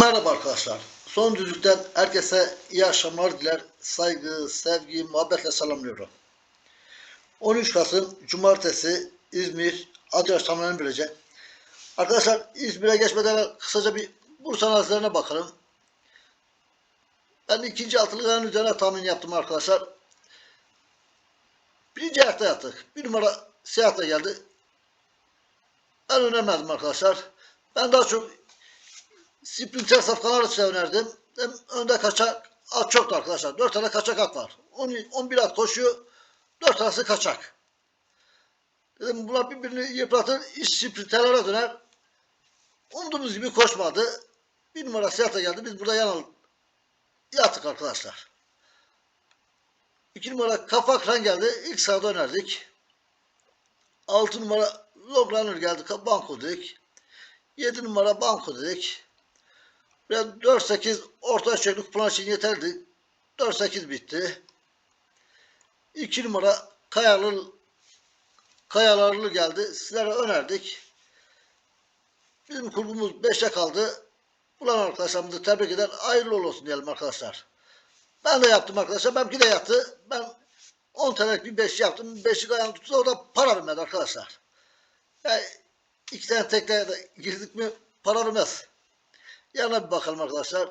Merhaba arkadaşlar. Son düzlükten herkese iyi akşamlar diler. Saygı, sevgi, muhabbetle selamlıyorum. 13 Kasım Cumartesi İzmir Adıyaş tamamen bilecek. Arkadaşlar İzmir'e geçmeden kısaca bir Bursa nazlarına bakalım. Ben ikinci altılıların üzerine tahmin yaptım arkadaşlar. Birinci ayakta yattık. Bir numara siyahta geldi. Ben önermedim arkadaşlar. Ben daha çok Sprinter safkalar size önerdim. Hem önde kaçak at çoktu arkadaşlar. 4 tane kaçak at var. 10, 11 at koşuyor. 4 tanesi kaçak. Dedim bunlar birbirini yıpratır. iş sprinterlere döner. Umduğumuz gibi koşmadı. Bir numara siyahta geldi. Biz burada yanıl yattık arkadaşlar. 2 numara kafa kran geldi. İlk sırada önerdik. 6 numara Logrunner geldi. Banko dedik. 7 numara banko dedik. Ve 4-8 orta ölçekli plan için yeterli. 4-8 bitti. 2 numara Kayalı Kayalarlı geldi. Sizlere önerdik. Bizim kulübümüz 5'e kaldı. Bulan arkadaşlarımızı tebrik eder. Hayırlı olsun diyelim arkadaşlar. Ben de yaptım arkadaşlar. Benimki de yattı. Ben 10 TL'lik bir 5 yaptım. 5'lik ayağını tuttu. O da para vermedi arkadaşlar. Yani iki tane de girdik mi para vermez. Yarına bir bakalım arkadaşlar.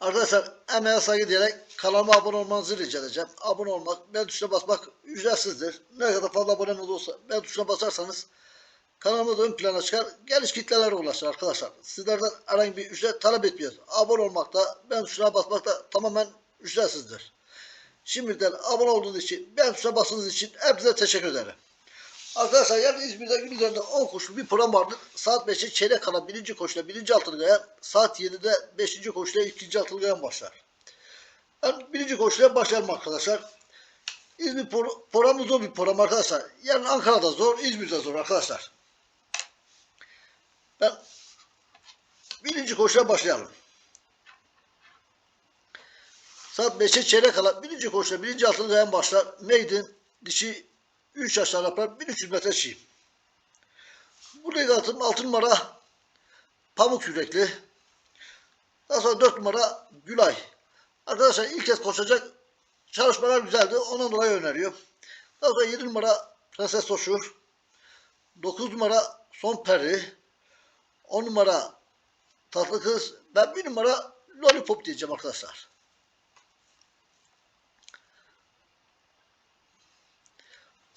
Arkadaşlar emeğe saygı diyerek kanalıma abone olmanızı rica edeceğim. Abone olmak, ben tuşuna basmak ücretsizdir. Ne kadar fazla aboneniz olsa ben tuşuna basarsanız kanalımız ön plana çıkar. Geniş kitlelere ulaşır arkadaşlar. Sizlerden herhangi bir ücret talep etmiyoruz. Abone olmak da ben tuşuna basmak da tamamen ücretsizdir. Şimdiden abone olduğunuz için, ben tuşuna bastığınız için hepinize teşekkür ederim. Arkadaşlar yarın İzmir'de gün üzerinde 10 koşulu bir program vardır. Saat 5'e çeyrek kala birinci koşuyla birinci altılgaya, saat 7'de beşinci koşuyla ikinci altılgaya başlar. Ben birinci koşuya başlayalım arkadaşlar. İzmir pro programı zor bir program arkadaşlar. Yarın Ankara'da zor, İzmir'de zor arkadaşlar. Ben birinci koşuya başlayalım. Saat 5'e çeyrek kala birinci koşuya birinci altılgaya başlar. Maiden dişi 3 aşağı yapar 1300 metre çiğ. Buraya atım 6 numara pamuk yürekli. Daha sonra 4 numara Gülay. Arkadaşlar ilk kez koşacak çalışmalar güzeldi. Ondan dolayı öneriyor. Daha sonra 7 numara Prenses Toşur. 9 numara Son Peri. 10 numara Tatlı Kız. Ben 1 numara Lollipop diyeceğim arkadaşlar.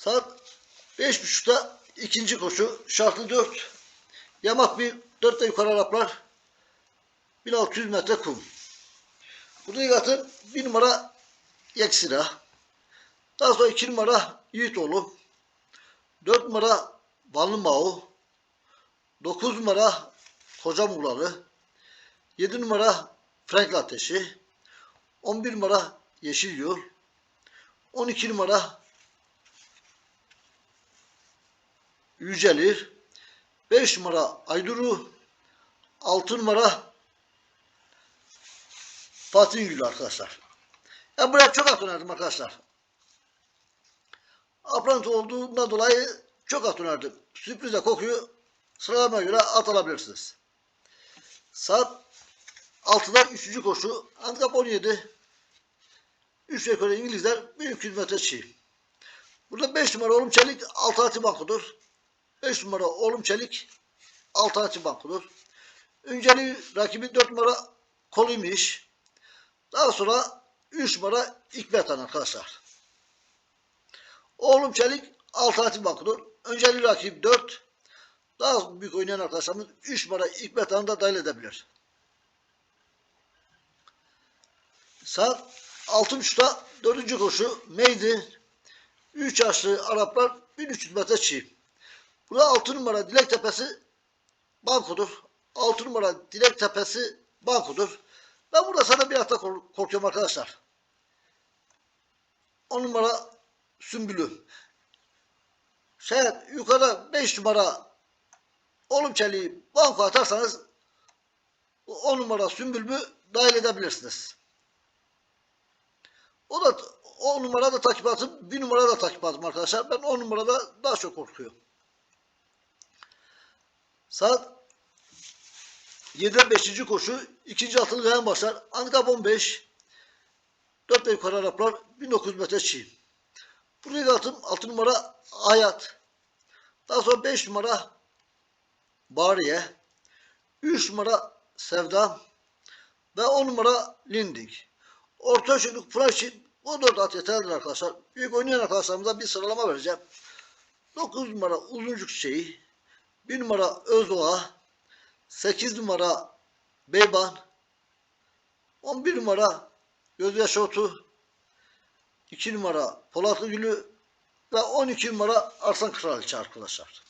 Saat 5.30'da ikinci koşu. Şartlı 4. Yamak bir 4 de yukarı Araplar. 1600 metre kum. Burada yatın 1 numara Yeksira. Daha sonra 2 numara Yiğitoğlu. 4 numara Vanlı Mao. 9 numara Koca Muğlalı. 7 numara Frank Ateşi. 11 numara Yeşil Yol. 12 numara Yücelir. 5 numara Ayduru. 6 numara Fatih Gül arkadaşlar. Ben buraya çok at önerdim arkadaşlar. Aprant olduğundan dolayı çok at önerdim. Sürprize kokuyor. Sıralamaya göre at alabilirsiniz. Saat 6'da 3. koşu. Handikap 17. 3 rekoru İngilizler 1200 metre çiğ. Burada 5 numara oğlum Çelik alternatif bankodur. 5 numara Oğlum Çelik alternatif bankodur. Önceli rakibi 4 numara Koluymuş. Daha sonra 3 numara İkbetan arkadaşlar. Oğlum Çelik alternatif bankodur. Önceli rakip 4. Daha büyük oynayan arkadaşlarımız 3 numara İkbetan'ı da dahil edebilir. Saat 6.30'da 4. koşu Meydi 3 yaşlı Araplar 1300 metre çiğ. Burada 6 numara Dilek Tepesi bankodur. 6 numara Dilek Tepesi bankodur. Ben burada sana bir hafta korkuyorum arkadaşlar. 10 numara Sümbülü. Şayet yukarıda 5 numara Oğlum Çeliği banko atarsanız 10 numara Sümbülü dahil edebilirsiniz. O da o numara da takip atın, bir numara da takip atın arkadaşlar. Ben o numarada daha çok korkuyorum. Saat 7'de 5. koşu. ikinci altılı gayen başlar. Handikap 15. 4 ve yukarı Araplar 1900 metre çiğ. Buraya altın 6 numara Hayat. Daha sonra 5 numara Bariye. 3 numara Sevda. Ve 10 numara Linding. Orta ölçülük Pınar için 14 at yeterlidir arkadaşlar. Büyük oynayan arkadaşlarımıza bir sıralama vereceğim. 9 numara Uzuncuk Çiçeği. 1 numara Özoğa. 8 numara Beyban. 11 numara Gözyaşı Otu. 2 numara Polatlı Gülü. Ve 12 numara Arslan Kraliçe arkadaşlar.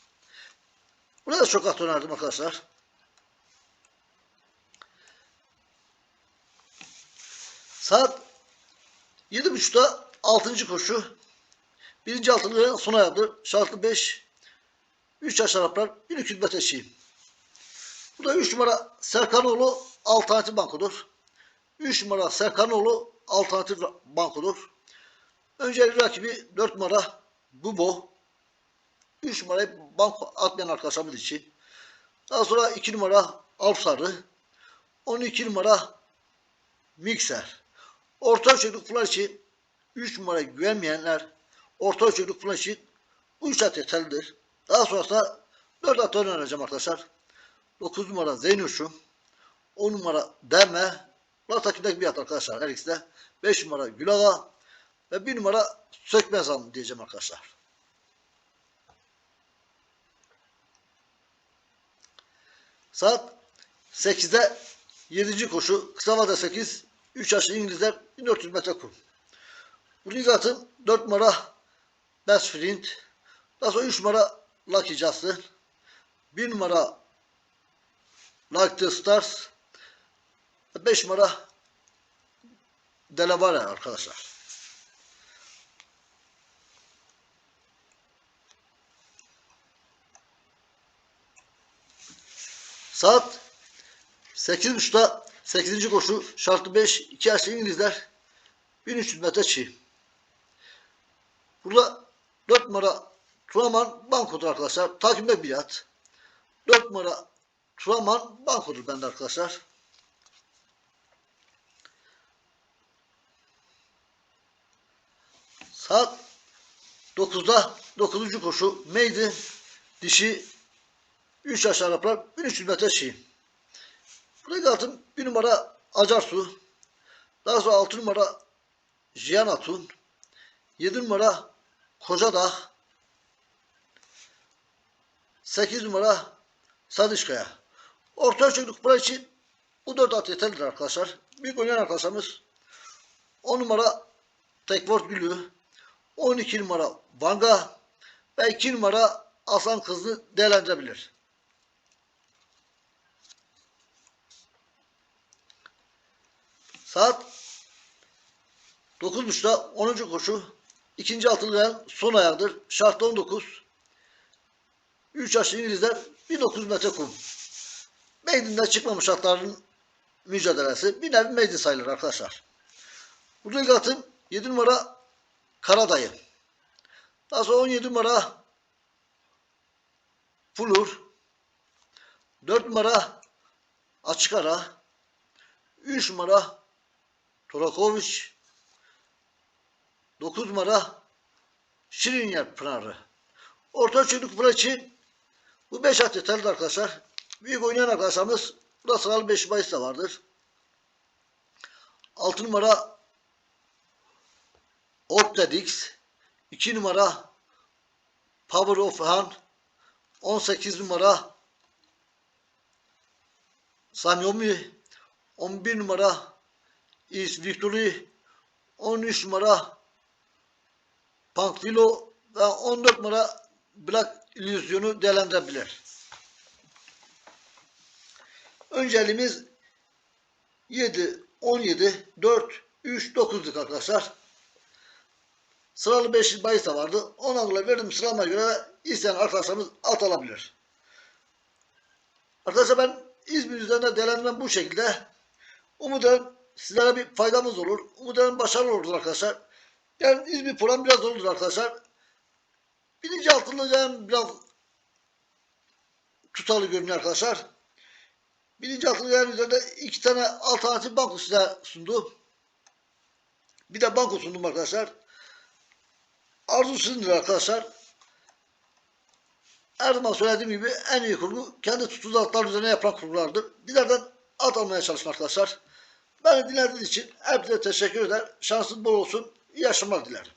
Buraya da çok at önerdim arkadaşlar. Saat 7.30'da 6. koşu. Birinci altılı sona yardı. Şartlı 5. 3 yaş Araplar 1200 metre çiğ. Bu da 3 numara Serkanoğlu alternatif bankodur. 3 numara Serkanoğlu alternatif bankodur. Önceli rakibi 4 numara Bubo. 3 numarayı banko atmayan arkadaşlarımız için. Daha sonra 2 numara Alpsarı. 12 numara Mikser. Orta ölçekli kullar için 3 numaraya güvenmeyenler orta ölçekli kullar için bu 3 at yeterlidir. Daha sonrasında 4 at önereceğim arkadaşlar. 9 numara Zeynuş'um. 10 numara Deme. Takımdaki bir at arkadaşlar her ikisi de. 5 numara Gülaga. Ve 1 numara Sökmezan diyeceğim arkadaşlar. Saat 8'de 7. koşu. Kısa vade 8. 3 yaşlı İngilizler 1400 metre kum. Bu lig atın 4 numara Best Sprint. Daha sonra 3 numara Lucky Justin. 1 numara Like the Stars. 5 numara Delavare arkadaşlar. Saat 8.30'da 8. koşu şartlı 5 2 yaşlı İngilizler 1300 metre çiğ. Burada 4 numara Turaman bankodur arkadaşlar. Takimde bir at. 4 numara Turaman bankodur bende arkadaşlar. Saat 9'da 9. koşu Meydi dişi 3 yaş Araplar 1300 metre çiğ. Buraya altın bir numara Acarsu. Daha sonra altı numara Jiyan Atun. Yedi numara Kocadağ. Sekiz numara Sadışkaya. Orta ölçeklük kupra için bu dört at yeterlidir arkadaşlar. Büyük oynayan arkadaşlarımız 10 numara Tekvort Gülü, 12 numara Vanga ve 2 numara Aslan Kızlı değerlendirebilir. Saat 9.30'da 10. koşu. ikinci altılı son ayağıdır. Şartlı 19. 3 yaşlı İngilizler 1900 metre kum. Meydinden çıkmamış atların mücadelesi. Bir nevi meydin sayılır arkadaşlar. Bu atın 7 numara Karadayı. Daha sonra 17 numara Fulur. 4 numara Açık Ara. 3 numara Turakoviç 9 numara Şirinyer Pınarı. Orta ölçülük Pınar için bu 5 at yeterli arkadaşlar. Büyük oynayan arkadaşlarımız burada sıralı 5 bahis de vardır. 6 numara Optedix 2 numara Power of Han 18 numara Sanyomi 11 numara is Victory 13 numara Panklilo ve 14 numara Black Illusion'u değerlendirebilir. Önceliğimiz 7, 17, 4, 3, 9'luk arkadaşlar. Sıralı 5 bahis vardı. Ona göre verdim sıralamaya göre isteyen arkadaşlarımız at alabilir. Arkadaşlar ben İzmir üzerinde değerlendirmem bu şekilde. Umuyorum sizlere bir faydamız olur. Umuyorum başarılı olur arkadaşlar. Yani İzmir program biraz olur arkadaşlar. Birinci altında yani biraz tutarlı görünüyor arkadaşlar. Akıllı yayın üzerinde iki tane alternatif banko size sundu. Bir de banko sundum arkadaşlar. Arzu sizindir arkadaşlar. Her zaman söylediğim gibi en iyi kurgu kendi tutuculuklar üzerine yapılan kurgulardır. Dilerden at almaya çalışın arkadaşlar. Beni dinlediğiniz için hepinize teşekkür eder. Şansınız bol olsun. İyi yaşamlar dilerim.